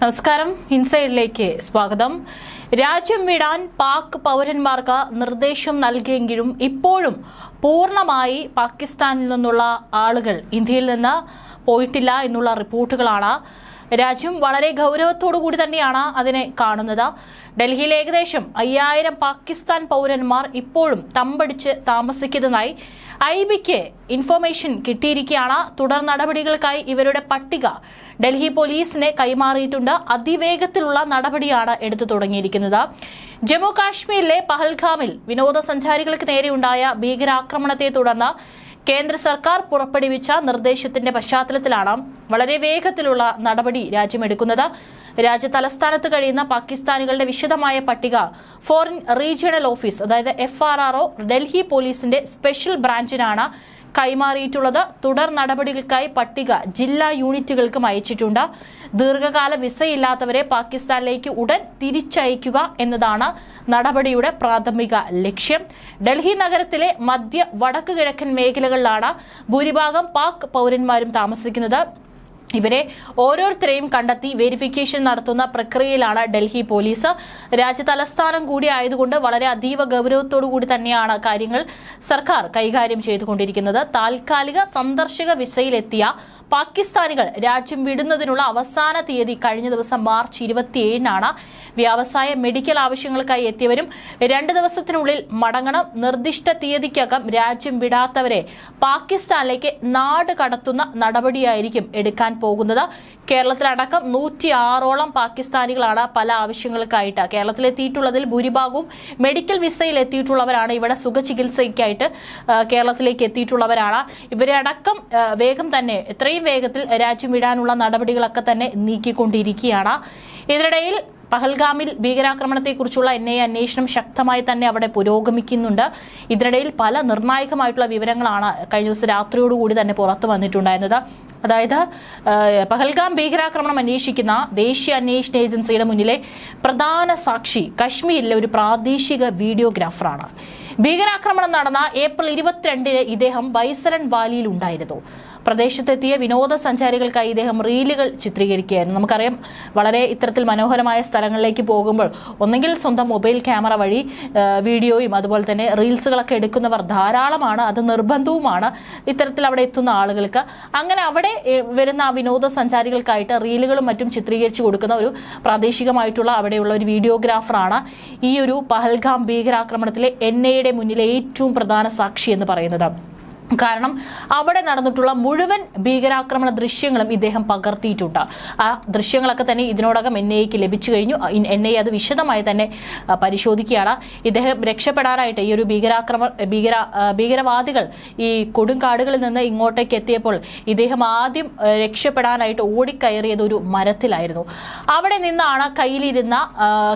നമസ്കാരം. ഇൻസൈഡിലേക്ക് സ്വാഗതം. രാജ്യം വിടാൻ പാക് പൗരന്മാർക്ക് നിർദ്ദേശം നൽകിയെങ്കിലും ഇപ്പോഴും പൂർണമായി പാകിസ്ഥാനിൽ നിന്നുള്ള ആളുകൾ ഇന്ത്യയിൽ നിന്ന് പോയിട്ടില്ല എന്നുള്ള റിപ്പോർട്ടുകളാണ്. രാജ്യം വളരെ ഗൗരവത്തോടു കൂടി തന്നെയാണ് അതിനെ കാണുന്നത്. ഡൽഹിയിൽ ഏകദേശം അയ്യായിരം പാകിസ്ഥാൻ പൗരന്മാർ ഇപ്പോഴും തമ്പടിച്ച് താമസിക്കുന്നതായി ഐ ബിക്ക് ഇൻഫർമേഷൻ കിട്ടിയിരിക്കുകയാണ്. തുടർ നടപടികൾക്കായി ഇവരുടെ പട്ടിക ഡൽഹി പോലീസിന് കൈമാറിയിട്ടുണ്ട്. അതിവേഗത്തിലുള്ള നടപടിയാണ് എടുത്തു തുടങ്ങിയിരിക്കുന്നത്. ജമ്മു കാശ്മീരിലെ പഹൽഗാമിൽ വിനോദസഞ്ചാരികൾക്ക് നേരെയുണ്ടായ ഭീകരാക്രമണത്തെ തുടർന്ന് കേന്ദ്ര സർക്കാർ പുറപ്പെടുവിച്ച നിർദ്ദേശത്തിന്റെ പശ്ചാത്തലത്തിലാണ് വളരെ വേഗത്തിലുള്ള നടപടി രാജ്യമെടുക്കുന്നത് രാജ്യ തലസ്ഥാനത്ത് കഴിയുന്ന പാകിസ്ഥാനികളുടെ വിശദമായ പട്ടിക ഫോറിൻ റീജിയണൽ ഓഫീസ് അതായത് എഫ് ഡൽഹി പോലീസിന്റെ സ്പെഷ്യൽ ബ്രാഞ്ചിനാണ് കൈമാറിയിട്ടുള്ളത്. തുടർ നടപടികൾക്കായി പട്ടിക ജില്ലാ യൂണിറ്റുകൾക്കും അയച്ചിട്ടുണ്ട്. ദീർഘകാല വിസയില്ലാത്തവരെ പാകിസ്ഥാനിലേക്ക് ഉടൻ തിരിച്ചയക്കുക എന്നതാണ് നടപടിയുടെ പ്രാഥമിക ലക്ഷ്യം. ഡൽഹി നഗരത്തിലെ മധ്യ വടക്ക് കിഴക്കൻ മേഖലകളിലാണ് ഭൂരിഭാഗം പാക് പൗരന്മാരും താമസിക്കുന്നത്. ഇവരെ ഓരോരുത്തരെയും കണ്ടെത്തി വെരിഫിക്കേഷൻ നടത്തുന്ന പ്രക്രിയയിലാണ് ഡൽഹി പോലീസ്. രാജ്യ തലസ്ഥാനം കൂടി ആയതുകൊണ്ട് വളരെ അതീവ ഗൗരവത്തോടു കൂടി തന്നെയാണ് കാര്യങ്ങൾ സർക്കാർ കൈകാര്യം ചെയ്തുകൊണ്ടിരിക്കുന്നത്. താൽക്കാലിക സന്ദർശക വിസയിലെത്തിയ പാകിസ്ഥാനികൾ രാജ്യം വിടുന്നതിനുള്ള അവസാന തീയതി കഴിഞ്ഞ ദിവസം മാർച്ച് ഇരുപത്തിയേഴിനാണ് വ്യാവസായ മെഡിക്കൽ ആവശ്യങ്ങൾക്കായി എത്തിയവരും രണ്ട് ദിവസത്തിനുള്ളിൽ മടങ്ങണം. നിർദ്ദിഷ്ട തീയതിക്കകം രാജ്യം വിടാത്തവരെ പാകിസ്ഥാനിലേക്ക് നാട് കടത്തുന്ന നടപടിയായിരിക്കും എടുക്കാൻ പോകുന്നത്. കേരളത്തിലടക്കം നൂറ്റി ആറോളം പാകിസ്ഥാനികളാണ് പല ആവശ്യങ്ങൾക്കായിട്ട് കേരളത്തിലെത്തിയിട്ടുള്ളതിൽ ഭൂരിഭാഗവും മെഡിക്കൽ വിസയിൽ എത്തിയിട്ടുള്ളവരാണ്. ഇവിടെ സുഖചികിത്സയ്ക്കായിട്ട് കേരളത്തിലേക്ക് എത്തിയിട്ടുള്ളവരാണ്. ഇവരെ അടക്കം വേഗം തന്നെ എത്രയും വേഗത്തിൽ രാജ്യം വിടാനുള്ള നടപടികളൊക്കെ തന്നെ നീക്കിക്കൊണ്ടിരിക്കുകയാണ്. ഇതിനിടയിൽ പഹൽഗാമിൽ ഭീകരാക്രമണത്തെക്കുറിച്ചുള്ള എൻ ഐ അന്വേഷണം ശക്തമായി തന്നെ അവിടെ പുരോഗമിക്കുന്നുണ്ട്. ഇതിനിടയിൽ പല നിർണായകമായിട്ടുള്ള വിവരങ്ങളാണ് കഴിഞ്ഞ ദിവസം രാത്രിയോടുകൂടി തന്നെ പുറത്തു വന്നിട്ടുണ്ടായിരുന്നത്. അതായത് പഹൽഗാം ഭീകരാക്രമണം അന്വേഷിക്കുന്ന ദേശീയ അന്വേഷണ ഏജൻസിയുടെ മുന്നിലെ പ്രധാന സാക്ഷി കശ്മീരിലെ ഒരു പ്രാദേശിക വീഡിയോഗ്രാഫറാണ്. ഭീകരാക്രമണം നടന്ന ഏപ്രിൽ ഇരുപത്തിരണ്ടിന് ഇദ്ദേഹം ബൈസരൻ വാലിയിൽ ഉണ്ടായിരുന്നു പ്രദേശത്തെത്തിയ വിനോദസഞ്ചാരികൾക്കായി ഇദ്ദേഹം റീലുകൾ ചിത്രീകരിക്കുകയായിരുന്നു. നമുക്കറിയാം വളരെ ഇത്തരത്തിൽ മനോഹരമായ സ്ഥലങ്ങളിലേക്ക് പോകുമ്പോൾ ഒന്നെങ്കിൽ സ്വന്തം മൊബൈൽ ക്യാമറ വഴി വീഡിയോയും അതുപോലെ തന്നെ റീൽസുകളൊക്കെ എടുക്കുന്നവർ ധാരാളമാണ് അത് നിർബന്ധവുമാണ്. ഇത്തരത്തിൽ അവിടെ എത്തുന്ന ആളുകൾക്ക് അങ്ങനെ അവിടെ വരുന്ന ആ വിനോദസഞ്ചാരികൾക്കായിട്ട് റീലുകളും മറ്റും ചിത്രീകരിച്ചു കൊടുക്കുന്ന ഒരു പ്രാദേശികമായിട്ടുള്ള അവിടെയുള്ള ഒരു വീഡിയോഗ്രാഫറാണ് ഈ ഒരു പഹൽഗാം ഭീകരാക്രമണത്തിലെ എൻ ഐയുടെ മുന്നിലെ ഏറ്റവും പ്രധാന സാക്ഷി എന്ന് പറയുന്നത്. കാരണം അവിടെ നടന്നിട്ടുള്ള മുഴുവൻ ഭീകരാക്രമണ ദൃശ്യങ്ങളും ഇദ്ദേഹം പകർത്തിയിട്ടുണ്ട്. ആ ദൃശ്യങ്ങളൊക്കെ തന്നെ ഇതിനോടകം എൻ ഐക്ക് ലഭിച്ചു കഴിഞ്ഞു. എൻ ഐ അത് വിശദമായി തന്നെ പരിശോധിക്കുകയാണ്. ഇദ്ദേഹം രക്ഷപ്പെടാനായിട്ട് ഈ ഒരു ഭീകരാക്രമ ഭീകര ഭീകരവാദികൾ ഈ കൊടുങ്കാടുകളിൽ നിന്ന് ഇങ്ങോട്ടേക്ക് എത്തിയപ്പോൾ ഇദ്ദേഹം ആദ്യം രക്ഷപ്പെടാനായിട്ട് ഓടിക്കയറിയത് ഒരു മരത്തിലായിരുന്നു. അവിടെ നിന്നാണ് കയ്യിലിരുന്ന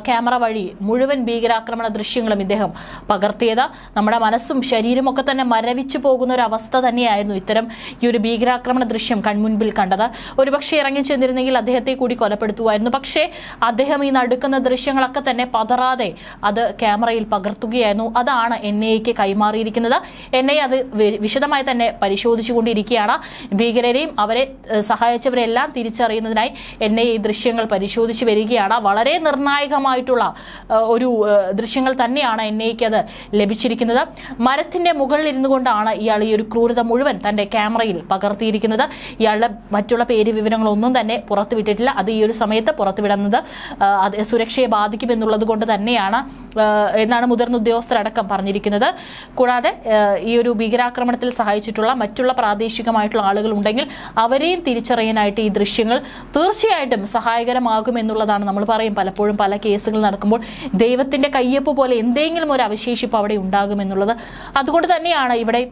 ക്യാമറ വഴി മുഴുവൻ ഭീകരാക്രമണ ദൃശ്യങ്ങളും ഇദ്ദേഹം പകർത്തിയത്. നമ്മുടെ മനസ്സും ശരീരമൊക്കെ തന്നെ മരവിച്ചു പോകുന്ന ഒരു അവസ്ഥ തന്നെയായിരുന്നു ഇത്തരം ഈ ഒരു ഭീകരാക്രമണ ദൃശ്യം കൺമുൻപിൽ കണ്ടത്. ഒരുപക്ഷെ ഇറങ്ങി ചെന്നിരുന്നെങ്കിൽ അദ്ദേഹത്തെ കൂടി കൊലപ്പെടുത്തുമായിരുന്നു. പക്ഷേ അദ്ദേഹം ഈ നടുക്കുന്ന ദൃശ്യങ്ങളൊക്കെ തന്നെ പതറാതെ അത് ക്യാമറയിൽ പകർത്തുകയായിരുന്നു. അതാണ് എൻ ഐക്ക് കൈമാറിയിരിക്കുന്നത്. എൻ ഐ അത് വിശദമായി തന്നെ പരിശോധിച്ചുകൊണ്ടിരിക്കുകയാണ് ഭീകരരെയും അവരെ സഹായിച്ചവരെല്ലാം തിരിച്ചറിയുന്നതിനായി എൻ ഐ ഈ ദൃശ്യങ്ങൾ പരിശോധിച്ചു വരികയാണ്. വളരെ നിർണായകമായിട്ടുള്ള ഒരു ദൃശ്യങ്ങൾ തന്നെയാണ് എൻ ഐക്ക് അത് ലഭിച്ചിരിക്കുന്നത്. മരത്തിന്റെ മുകളിൽ ഇരുന്നു കൊണ്ടാണ് ഇയാൾ ഈ ഒരു ക്രൂരത മുഴുവൻ തന്റെ ക്യാമറയിൽ പകർത്തിയിരിക്കുന്നത്. ഇയാളുടെ മറ്റുള്ള പേര് വിവരങ്ങളൊന്നും തന്നെ പുറത്തുവിട്ടിട്ടില്ല. അത് ഈ ഒരു സമയത്ത് പുറത്തുവിടുന്നത് അത് സുരക്ഷയെ ബാധിക്കുമെന്നുള്ളത് കൊണ്ട് തന്നെയാണ് എന്നാണ് മുതിർന്ന ഉദ്യോഗസ്ഥരടക്കം പറഞ്ഞിരിക്കുന്നത്. കൂടാതെ ഈ ഒരു ഭീകരാക്രമണത്തിൽ സഹായിച്ചിട്ടുള്ള മറ്റുള്ള പ്രാദേശികമായിട്ടുള്ള ആളുകൾ ഉണ്ടെങ്കിൽ അവരെയും തിരിച്ചറിയാനായിട്ട് ഈ ദൃശ്യങ്ങൾ തീർച്ചയായിട്ടും സഹായകരമാകുമെന്നുള്ളതാണ് നമ്മൾ പറയും. പലപ്പോഴും പല കേസുകൾ നടക്കുമ്പോൾ ദൈവത്തിന്റെ കയ്യൊപ്പ് പോലെ എന്തെങ്കിലും ഒരു അവശേഷിപ്പ് അവിടെ ഉണ്ടാകും എന്നുള്ളത് അതുകൊണ്ട് തന്നെയാണ് ഇവിടെ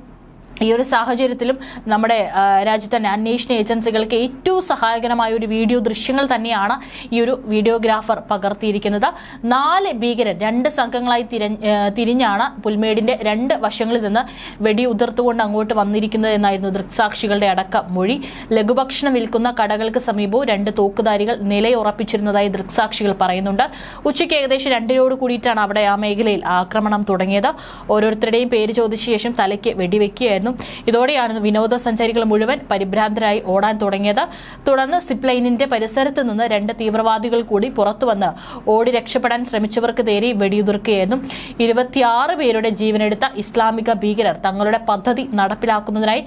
ഈ ഒരു സാഹചര്യത്തിലും നമ്മുടെ രാജ്യത്ത് തന്നെ അന്വേഷണ ഏജൻസികൾക്ക് ഏറ്റവും സഹായകരമായ ഒരു വീഡിയോ ദൃശ്യങ്ങൾ തന്നെയാണ് ഈ ഒരു വീഡിയോഗ്രാഫർ പകർത്തിയിരിക്കുന്നത്. നാല് ഭീകരർ രണ്ട് സംഘങ്ങളായി തിരിഞ്ഞാണ് പുൽമേടിന്റെ രണ്ട് വശങ്ങളിൽ നിന്ന് വെടി ഉതിർത്തുകൊണ്ട് അങ്ങോട്ട് വന്നിരിക്കുന്നത് എന്നായിരുന്നു ദൃക്സാക്ഷികളുടെ അടക്ക മൊഴി. ലഘുഭക്ഷണം വിൽക്കുന്ന കടകൾക്ക് സമീപവും രണ്ട് തോക്കുധാരികൾ നിലയുറപ്പിച്ചിരുന്നതായി ദൃക്സാക്ഷികൾ പറയുന്നുണ്ട്. ഉച്ചയ്ക്ക് ഏകദേശം രണ്ടിനോട് കൂടിയിട്ടാണ് അവിടെ ആ മേഖലയിൽ ആക്രമണം തുടങ്ങിയത്. ഓരോരുത്തരുടെയും പേര് ചോദിച്ച ശേഷം തലയ്ക്ക് വെടിവെക്കുകയായിരുന്നു. ഉണ്ടായിരുന്നു ഇതോടെയാണ് വിനോദസഞ്ചാരികൾ മുഴുവൻ പരിഭ്രാന്തരായി ഓടാൻ തുടങ്ങിയത്. തുടർന്ന് സിപ്പ് ലൈനിന്റെ പരിസരത്ത് നിന്ന് രണ്ട് തീവ്രവാദികൾ കൂടി പുറത്തുവന്ന് ഓടി രക്ഷപ്പെടാൻ ശ്രമിച്ചവർക്ക് നേരെ വെടിയുതിർക്കുകയെന്നും ഇരുപത്തിയാറ് പേരുടെ ജീവനെടുത്ത ഇസ്ലാമിക ഭീകരർ തങ്ങളുടെ പദ്ധതി നടപ്പിലാക്കുന്നതിനായി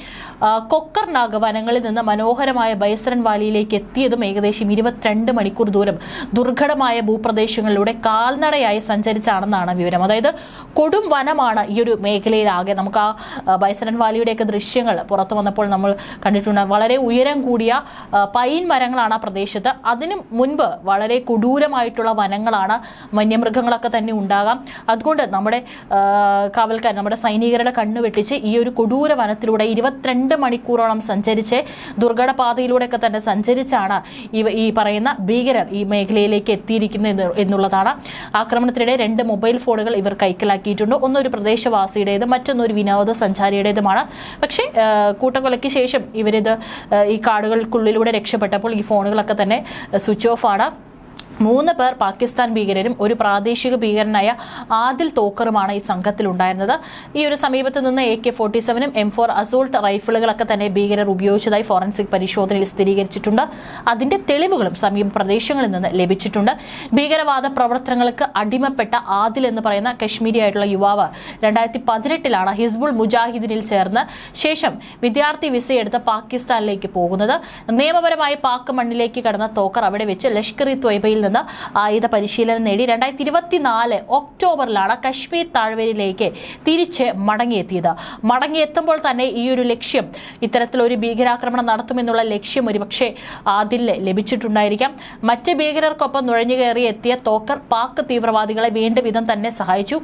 കൊക്കർ നാഗവനങ്ങളിൽ വനങ്ങളിൽ നിന്ന് മനോഹരമായ ബൈസറൻ വാലിയിലേക്ക് എത്തിയതും ഏകദേശം ഇരുപത്തിരണ്ട് മണിക്കൂർ ദൂരം ദുർഘടമായ ഭൂപ്രദേശങ്ങളിലൂടെ കാൽനടയായി സഞ്ചരിച്ചാണെന്നാണ് വിവരം. അതായത് കൊടും വനമാണ് ഈ ഒരു മേഖലയിലാകെ. നമുക്ക് ആ ബൈസറൻ വാലിയുടെയൊക്കെ ദൃശ്യങ്ങൾ പുറത്തു വന്നപ്പോൾ നമ്മൾ കണ്ടിട്ടുണ്ട്. വളരെ ഉയരം കൂടിയ പൈൻ മരങ്ങളാണ് ആ പ്രദേശത്ത്. അതിനു മുൻപ് വളരെ കൊടൂരമായിട്ടുള്ള വനങ്ങളാണ് വന്യമൃഗങ്ങളൊക്കെ തന്നെ ഉണ്ടാകാം. അതുകൊണ്ട് നമ്മുടെ കാവൽക്കാർ നമ്മുടെ സൈനികരുടെ കണ്ണ് വെട്ടിച്ച് ഈ ഒരു കൊടൂര വനത്തിലൂടെ ഇരുപത്തിരണ്ട് മണിക്കൂറോളം സഞ്ചരിച്ച് ദുർഘട പാതയിലൂടെയൊക്കെ തന്നെ സഞ്ചരിച്ചാണ് ഈ പറയുന്ന ഭീകരർ ഈ മേഖലയിലേക്ക് എത്തിയിരിക്കുന്നത് എന്ന് എന്നുള്ളതാണ്. ആക്രമണത്തിനിടെ രണ്ട് മൊബൈൽ ഫോണുകൾ ഇവർ കൈക്കലാക്കിയിട്ടുണ്ട്. ഒന്നൊരു പ്രദേശവാസിയുടേത് മറ്റൊന്നൊരു വിനോദസഞ്ചാരിയുടേതുമാണ്. പക്ഷേ കൂട്ടക്കൊലയ്ക്ക് ശേഷം ഇവരിത് ഈ കാടുകൾക്കുള്ളിലൂടെ രക്ഷപ്പെട്ടപ്പോൾ ഈ ഫോണുകളൊക്കെ തന്നെ സ്വിച്ച് ഓഫ് ആണ്. മൂന്ന് പേർ പാകിസ്ഥാൻ ഭീകരരും ഒരു പ്രാദേശിക ഭീകരനായ ആദിൽ തോക്കറുമാണ് ഈ സംഘത്തിലുണ്ടായിരുന്നത്. ഈ ഒരു സമീപത്ത് നിന്ന് എ കെ ഫോർട്ടി സെവനും എം ഫോർ അസോൾട്ട് റൈഫിളുകളൊക്കെ തന്നെ ഭീകരർ ഉപയോഗിച്ചതായി ഫോറൻസിക് പരിശോധനയിൽ സ്ഥിരീകരിച്ചിട്ടുണ്ട്. അതിന്റെ തെളിവുകളും സമീപ പ്രദേശങ്ങളിൽ നിന്ന് ലഭിച്ചിട്ടുണ്ട്. ഭീകരവാദ പ്രവർത്തനങ്ങൾക്ക് അടിമപ്പെട്ട ആദിൽ എന്ന് പറയുന്ന കശ്മീരി ആയിട്ടുള്ള യുവാവ് രണ്ടായിരത്തി പതിനെട്ടിലാണ് ഹിസ്ബുൾ മുജാഹിദിനിൽ ചേർന്ന് ശേഷം വിദ്യാർത്ഥി വിസയെടുത്ത് പാകിസ്ഥാനിലേക്ക് പോകുന്നത്. നിയമപരമായി പാക് മണ്ണിലേക്ക് കടന്ന തോക്കർ അവിടെ വെച്ച് ലഷ്കർ ഇ ത്വയ്ബയിൽ നിന്ന് ആയുധ പരിശീലനം നേടി രണ്ടായിരത്തി ഇരുപത്തിനാല് ഒക്ടോബറിലാണ് കശ്മീർ താഴ്വരയിലേക്ക് തിരിച്ച് മടങ്ങിയെത്തിയത്. മടങ്ങിയെത്തുമ്പോൾ തന്നെ ഈ ഒരു ലക്ഷ്യം ഇത്തരത്തിലൊരു ഭീകരാക്രമണം നടത്തുമെന്നുള്ള ലക്ഷ്യം ഒരുപക്ഷെ അതിൽ ലഭിച്ചിട്ടുണ്ടായിരിക്കാം. മറ്റ് ഭീകരർക്കൊപ്പം നുഴഞ്ഞു കയറി എത്തിയ തോക്കർ പാക് തീവ്രവാദികളെ വീണ്ടും വിധം തന്നെ സഹായിച്ചു.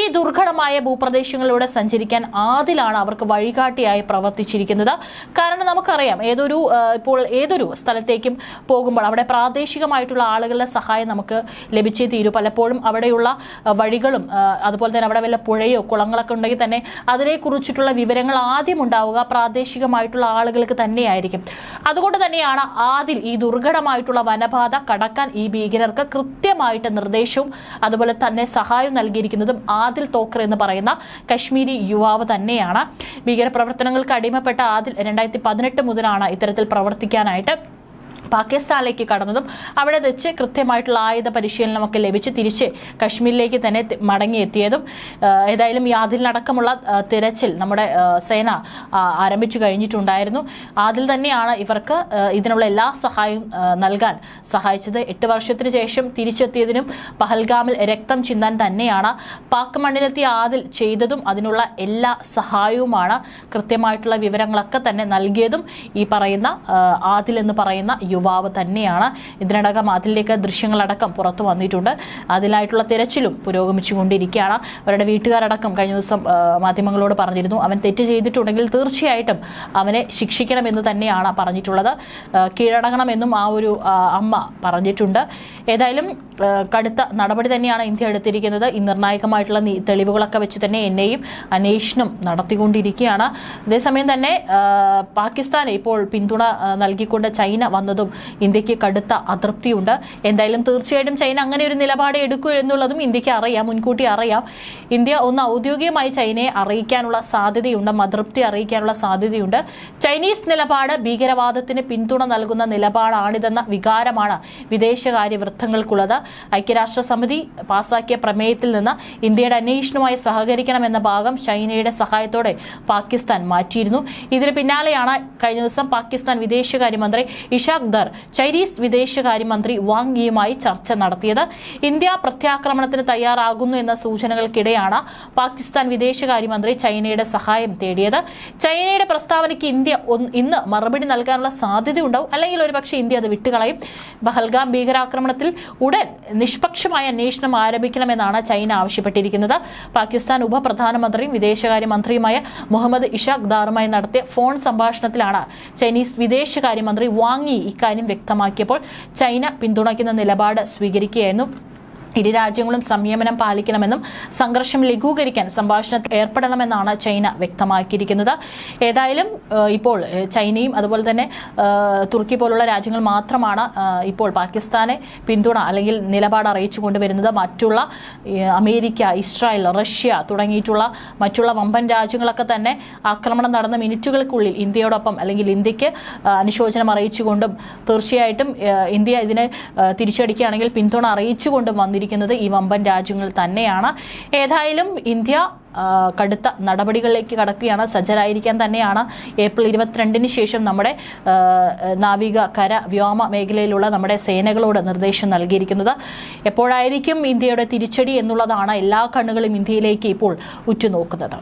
ഈ ദുർഘടമായ ഭൂപ്രദേശങ്ങളിലൂടെ സഞ്ചരിക്കാൻ ആദിലാണ് അവർക്ക് വഴികാട്ടിയായി പ്രവർത്തിച്ചിരിക്കുന്നത്. കാരണം നമുക്കറിയാം ഏതൊരു ഇപ്പോൾ ഏതൊരു സ്ഥലത്തേക്കും പോകുമ്പോൾ അവിടെ പ്രാദേശികമായിട്ടുള്ള ആളുകളുടെ സഹായം നമുക്ക് ലഭിച്ചേ തീരൂ. പലപ്പോഴും അവിടെയുള്ള വഴികളും അതുപോലെ തന്നെ അവിടെ വല്ല പുഴയോ കുളങ്ങളൊക്കെ ഉണ്ടെങ്കിൽ തന്നെ അതിനെക്കുറിച്ചിട്ടുള്ള വിവരങ്ങൾ ആദ്യം ഉണ്ടാവുക പ്രാദേശികമായിട്ടുള്ള ആളുകൾക്ക് തന്നെയായിരിക്കും. അതുകൊണ്ട് തന്നെയാണ് ആദ്യം ഈ ദുർഘടമായിട്ടുള്ള വനപാത കടക്കാൻ ഈ ഭീകരർക്ക് കൃത്യമായിട്ട് നിർദ്ദേശവും അതുപോലെ തന്നെ സഹായം നൽകിയിരിക്കുന്നതും ആദിൽ തോക്കർ എന്ന് പറയുന്ന കശ്മീരി യുവാവ് തന്നെയാണ്. ഭീകരപ്രവർത്തനങ്ങൾക്ക് അടിമപ്പെട്ട ആദിൽ രണ്ടായിരത്തി പതിനെട്ട് മുതലാണ് ഇത്തരത്തിൽ പ്രവർത്തിക്കാനായിട്ട് പാകിസ്ഥാനിലേക്ക് കടന്നതും അവിടെ വെച്ച് കൃത്യമായിട്ടുള്ള ആയുധ പരിശീലനമൊക്കെ ലഭിച്ച് തിരിച്ച് കശ്മീരിലേക്ക് തന്നെ മടങ്ങിയെത്തിയതും ഏതായാലും ഈ ആദിലിനടക്കമുള്ള തിരച്ചിൽ നമ്മുടെ സേന ആരംഭിച്ചു കഴിഞ്ഞിട്ടുണ്ടായിരുന്നു. ആദിൽ തന്നെയാണ് ഇവർക്ക് ഇതിനുള്ള എല്ലാ സഹായവും നൽകാൻ സഹായിച്ചത്. എട്ട് വർഷത്തിന് ശേഷം തിരിച്ചെത്തിയതിനും പഹൽഗാമിൽ രക്തം ചിന്താൻ തന്നെയാണ് പാക് മണ്ണിലെത്തിയ ആദിൽ ചെയ്തതും അതിനുള്ള എല്ലാ സഹായവുമാണ് കൃത്യമായിട്ടുള്ള വിവരങ്ങളൊക്കെ തന്നെ നൽകിയതും ഈ പറയുന്ന ആദിൽ എന്ന് പറയുന്ന യുവാവ് തന്നെയാണ്. ഇതിനടക്കം അതിലേക്ക് ദൃശ്യങ്ങളടക്കം പുറത്തു വന്നിട്ടുണ്ട്. അതിലായിട്ടുള്ള തിരച്ചിലും പുരോഗമിച്ചുകൊണ്ടിരിക്കുകയാണ്. അവരുടെ വീട്ടുകാരടക്കം കഴിഞ്ഞ ദിവസം മാധ്യമങ്ങളോട് പറഞ്ഞിരുന്നു. അവൻ തെറ്റ് ചെയ്തിട്ടുണ്ടെങ്കിൽ തീർച്ചയായിട്ടും അവനെ ശിക്ഷിക്കണമെന്ന് തന്നെയാണ് പറഞ്ഞിട്ടുള്ളത്. കീഴടങ്ങണമെന്നും ആ ഒരു അമ്മ പറഞ്ഞിട്ടുണ്ട്. ഏതായാലും കടുത്ത നടപടി തന്നെയാണ് ഇന്ത്യ എടുത്തിരിക്കുന്നത്. ഈ നിർണായകമായിട്ടുള്ള തെളിവുകളൊക്കെ വെച്ച് തന്നെ എന്നെയും അന്വേഷണം നടത്തിക്കൊണ്ടിരിക്കുകയാണ്. അതേസമയം തന്നെ പാകിസ്ഥാൻ ഇപ്പോൾ പിന്തുണ നൽകിക്കൊണ്ട് ചൈന വന്നതും ഇന്ത്യയ്ക്ക് കടുത്ത അതൃപ്തിയുണ്ട്. എന്തായാലും തീർച്ചയായിട്ടും ചൈന അങ്ങനെ ഒരു നിലപാട് എടുക്കൂ എന്നുള്ളതും ഇന്ത്യയ്ക്ക് അറിയാം മുൻകൂട്ടി അറിയാം. ഇന്ത്യ ഒന്ന് ഔദ്യോഗികമായി ചൈനയെ അറിയിക്കാനുള്ള സാധ്യതയുണ്ട് അതൃപ്തി അറിയിക്കാനുള്ള സാധ്യതയുണ്ട്. ചൈനീസ് നിലപാട് ഭീകരവാദത്തിന് പിന്തുണ നൽകുന്ന നിലപാടാണിതെന്ന വികാരമാണ് വിദേശകാര്യ വൃത്തങ്ങൾക്കുള്ളത് ഐക്യരാഷ്ട്ര സമിതി പാസാക്കിയ പ്രമേയത്തിൽ നിന്ന് ഇന്ത്യയുടെ അന്വേഷണവുമായി സഹകരിക്കണമെന്ന ഭാഗം ചൈനയുടെ സഹായത്തോടെ പാകിസ്ഥാൻ മാറ്റിയിരുന്നു. ഇതിന് പിന്നാലെയാണ് കഴിഞ്ഞ ദിവസം പാകിസ്ഥാൻ വിദേശകാര്യമന്ത്രി ഇഷാഖ് ദർ ചൈനീസ് വിദേശകാര്യമന്ത്രി വാങ് യിയുമായി ചർച്ച നടത്തിയത് ഇന്ത്യ പ്രത്യാക്രമണത്തിന് തയ്യാറാകുന്നു എന്ന സൂചനകൾക്കിടെയാണ് പാകിസ്ഥാൻ വിദേശകാര്യമന്ത്രി ചൈനയുടെ സഹായം തേടിയത്. ചൈനയുടെ പ്രസ്താവനയ്ക്ക് ഇന്ത്യ ഇന്ന് മറുപടി നൽകാനുള്ള സാധ്യതയുണ്ടാവും. അല്ലെങ്കിൽ ഒരുപക്ഷെ ഇന്ത്യ അത് വിട്ടുകളയും. ബഹൽഗാം ഭീകരാക്രമണത്തിൽ ഉടൻ നിഷ്പക്ഷമായ അന്വേഷണം ആരംഭിക്കണമെന്നാണ് ചൈന ആവശ്യപ്പെട്ടിരിക്കുന്നത്. പാകിസ്ഥാൻ ഉപപ്രധാനമന്ത്രിയും വിദേശകാര്യമന്ത്രിയുമായ മുഹമ്മദ് ഇഷാഖ് ദാറുമായി നടത്തിയ ഫോൺ സംഭാഷണത്തിലാണ് ചൈനീസ് വിദേശകാര്യമന്ത്രി വാങ് ഇക്കാര്യം വ്യക്തമാക്കിയപ്പോൾ ചൈന പിന്തുണയ്ക്കുന്ന നിലപാട് സ്വീകരിക്കുകയായിരുന്നു. ഇരു രാജ്യങ്ങളും സംയമനം പാലിക്കണമെന്നും സംഘർഷം ലഘൂകരിക്കാൻ സംഭാഷണത്തിൽ ഏർപ്പെടണമെന്നാണ് ചൈന വ്യക്തമാക്കിയിരിക്കുന്നത്. ഏതായാലും ഇപ്പോൾ ചൈനയും അതുപോലെ തന്നെ തുർക്കി പോലുള്ള രാജ്യങ്ങൾ മാത്രമാണ് ഇപ്പോൾ പാകിസ്ഥാനെ പിന്തുണ അല്ലെങ്കിൽ നിലപാട് അറിയിച്ചു കൊണ്ടുവരുന്നത്. മറ്റുള്ള അമേരിക്ക ഇസ്രായേൽ റഷ്യ തുടങ്ങിയിട്ടുള്ള മറ്റുള്ള വമ്പൻ രാജ്യങ്ങളൊക്കെ തന്നെ ആക്രമണം നടന്ന മിനിറ്റുകൾക്കുള്ളിൽ ഇന്ത്യയോടൊപ്പം അല്ലെങ്കിൽ ഇന്ത്യയ്ക്ക് അനുശോചനം അറിയിച്ചുകൊണ്ടും തീർച്ചയായിട്ടും ഇന്ത്യ ഇതിനെ തിരിച്ചടിക്കുകയാണെങ്കിൽ പിന്തുണ അറിയിച്ചുകൊണ്ടും വന്നിരിക്കുന്നത് ഈ വമ്പൻ രാജ്യങ്ങൾ തന്നെയാണ്. ഏതായാലും ഇന്ത്യ കടുത്ത നടപടികളിലേക്ക് കടക്കുകയാണ്. സജ്ജരായിരിക്കാൻ തന്നെയാണ്. ഏപ്രിൽ ഇരുപത്തിരണ്ടിന് ശേഷം നമ്മുടെ നാവിക കര വ്യോമ മേഖലയിലുള്ള നമ്മുടെ സേനകളോട് നിർദ്ദേശം നൽകിയിരിക്കുന്നത്. എപ്പോഴായിരിക്കും ഇന്ത്യയുടെ തിരിച്ചടി എന്നുള്ളതാണ് എല്ലാ കണ്ണുകളും ഇന്ത്യയിലേക്ക് ഇപ്പോൾ ഉറ്റുനോക്കുന്നത്.